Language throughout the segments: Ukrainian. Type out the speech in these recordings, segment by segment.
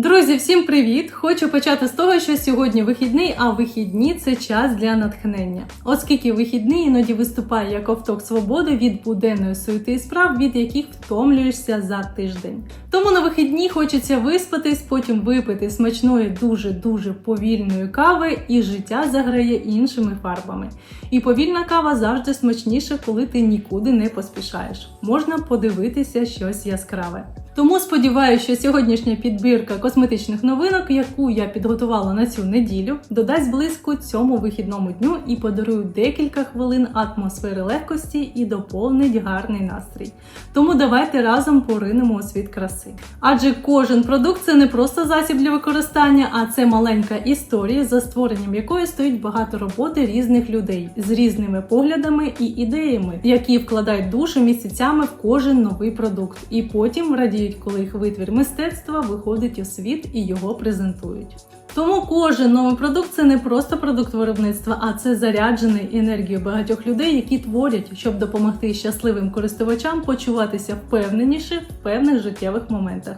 Друзі, всім привіт! Хочу почати з того, що сьогодні вихідний, а вихідні це час для натхнення. Оскільки вихідний іноді виступає як ковток свободи від буденної суєти і справ, від яких втомлюєшся за тиждень. Тому на вихідні хочеться виспатись, потім випити смачної дуже дуже повільної кави, і життя заграє іншими фарбами. І повільна кава завжди смачніша, коли ти нікуди не поспішаєш. Можна подивитися щось яскраве. Тому сподіваюся, що сьогоднішня підбірка косметичних новинок, яку я підготувала на цю неділю, додасть близько цьому вихідному дню і подарує декілька хвилин атмосфери легкості і доповнить гарний настрій. Тому давайте разом поринемо у світ краси. Адже кожен продукт це не просто засіб для використання, а це маленька історія, за створенням якої стоїть багато роботи різних людей з різними поглядами і ідеями, які вкладають душу місяцями в кожен новий продукт, і потім радіють, коли їх витвір мистецтва виходить у світ і його презентують. Тому кожен новий продукт це не просто продукт виробництва, а це заряджений енергією багатьох людей, які творять, щоб допомогти щасливим користувачам почуватися впевненіше в певних життєвих моментах.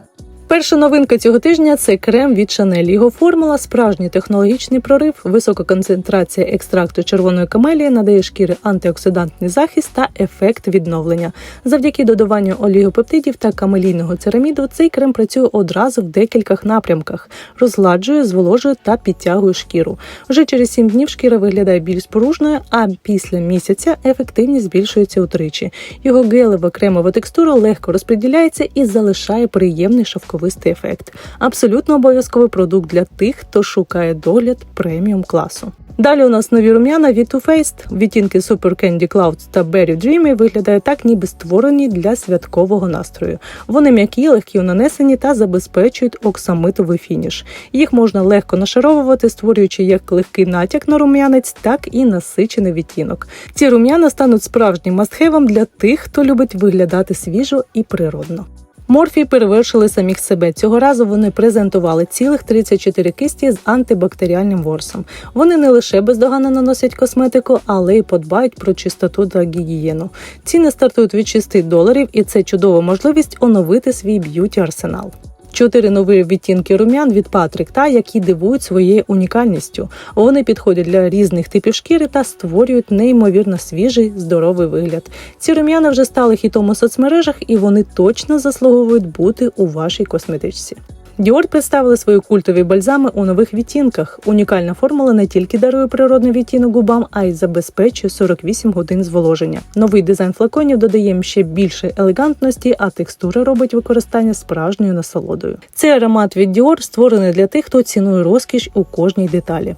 Перша новинка цього тижня це крем від Chanel. Його формула справжній технологічний прорив, висока концентрація екстракту червоної камелії надає шкірі антиоксидантний захист та ефект відновлення. Завдяки додаванню олігопептидів та камелійного цераміду цей крем працює одразу в декількох напрямках, розгладжує, зволожує та підтягує шкіру. Вже через 7 днів шкіра виглядає більш поружною, а після місяця ефективність збільшується утричі. Його гелева кремова текстура легко розподіляється і залишає приємний шовковий шовковистий ефект. Абсолютно обов'язковий продукт для тих, хто шукає догляд преміум класу. Далі у нас нові рум'яна від Too Faced. Відтінки Super Candy Clouds та Berry Dreamy виглядають так, ніби створені для святкового настрою. Вони м'які, легкі у нанесенні та забезпечують оксамитовий фініш. Їх можна легко нашаровувати, створюючи як легкий натяк на рум'янець, так і насичений відтінок. Ці рум'яна стануть справжнім мастхевом для тих, хто любить виглядати свіжо і природно. Морфі перевершили самих себе. Цього разу вони презентували цілих 34 кисті з антибактеріальним ворсом. Вони не лише бездоганно наносять косметику, але й подбають про чистоту та гігієну. Ціни стартують від 6 доларів, і це чудова можливість оновити свій б'юті арсенал. Чотири нові відтінки рум'ян від Патрик та які дивують своєю унікальністю. Вони підходять для різних типів шкіри та створюють неймовірно свіжий здоровий вигляд. Ці рум'яна вже стали хітом у соцмережах, і вони точно заслуговують бути у вашій косметичці. Dior представили свої культові бальзами у нових відтінках. Унікальна формула не тільки дарує природний відтінок губам, а й забезпечує 48 годин зволоження. Новий дизайн флаконів додає ще більше елегантності, а текстура робить використання справжньою насолодою. Цей аромат від Dior створений для тих, хто цінує розкіш у кожній деталі.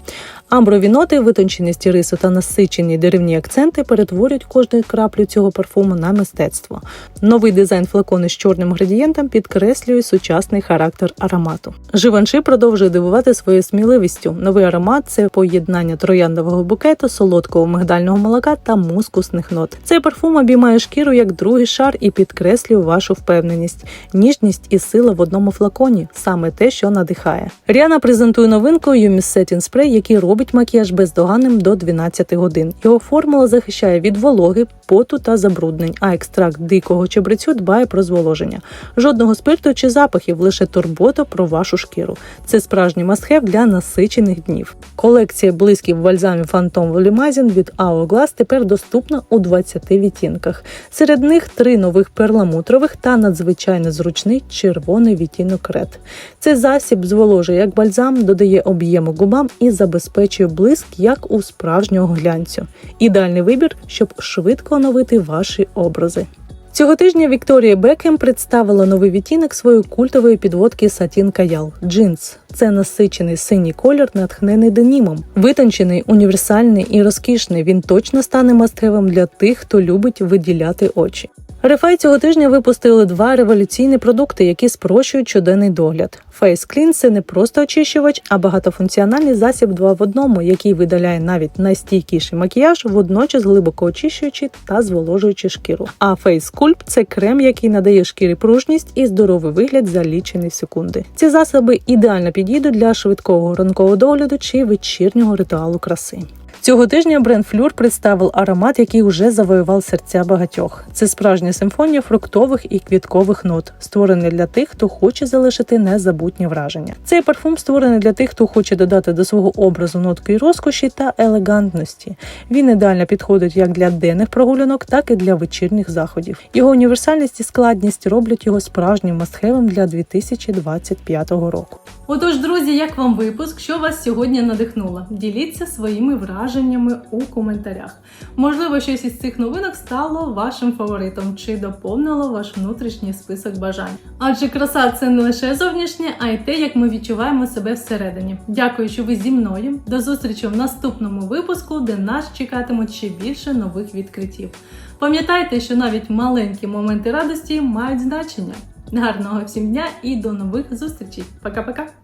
Амброві ноти, витонченість рису та насичені деревні акценти перетворюють кожну краплю цього парфуму на мистецтво. Новий дизайн флакони з чорним градієнтом підкреслює сучасний характер аромату. Живанши продовжує дивувати своєю сміливістю. Новий аромат це поєднання трояндового букету, солодкого мигдального молока та мускусних нот. Цей парфум обіймає шкіру як другий шар і підкреслює вашу впевненість, ніжність і сила в одному флаконі саме те, що надихає. Ріана презентує новинку Setting Spray, який робить макіяж бездоганним до 12 годин. Його формула захищає від вологи, поту та забруднень, а екстракт дикого чебрецю дбає про зволоження. Жодного спирту чи запахів, лише турбота про вашу шкіру. Це справжній мастхев для насичених днів. Колекція близьких бальзамів Phantom Volumizing від Hourglass тепер доступна у 20 відтінках. Серед них три нових перламутрових та надзвичайно зручний червоний відтінок Red. Цей засіб зволожує як бальзам, додає об'єму губам і забезпечує блиск як у справжнього глянцю. Ідеальний вибір, щоб швидко оновити ваші образи. Цього тижня Вікторія Бекхем представила новий відтінок своєї культової підводки Satin Kajal – джинс. Це насичений синій колір, натхнений денімом. Витончений, універсальний і розкішний. Він точно стане мастхевим для тих, хто любить виділяти очі. Рефай цього тижня випустили два революційні продукти, які спрощують щоденний догляд. Face Clean – це не просто очищувач, а багатофункціональний засіб два в одному, який видаляє навіть найстійкіший макіяж, водночас глибоко очищуючи та зволожуючи шкіру. А Face Sculpt – це крем, який надає шкірі пружність і здоровий вигляд за лічені секунди. Ці засоби ідеально підійдуть для швидкого ранкового догляду чи вечірнього ритуалу краси. Цього тижня бренд Флюр представив аромат, який уже завоював серця багатьох. Це справжня симфонія фруктових і квіткових нот, створений для тих, хто хоче залишити незабутні враження. Цей парфум створений для тих, хто хоче додати до свого образу нотки розкоші та елегантності. Він ідеально підходить як для денних прогулянок, так і для вечірніх заходів. Його універсальність і складність роблять його справжнім мастхевом для 2025 року. Отож, друзі, як вам випуск? Що вас сьогодні надихнуло? Діліться своїми враженнями у коментарях. Можливо, щось із цих новинок стало вашим фаворитом чи доповнило ваш внутрішній список бажань. Адже краса це не лише зовнішнє, а й те, як ми відчуваємо себе всередині. Дякую, що ви зі мною. До зустрічі в наступному випуску, де нас чекатимуть ще більше нових відкриттів. Пам'ятайте, що навіть маленькі моменти радості мають значення. Гарного всім дня і до нових зустрічей. Пока-пока!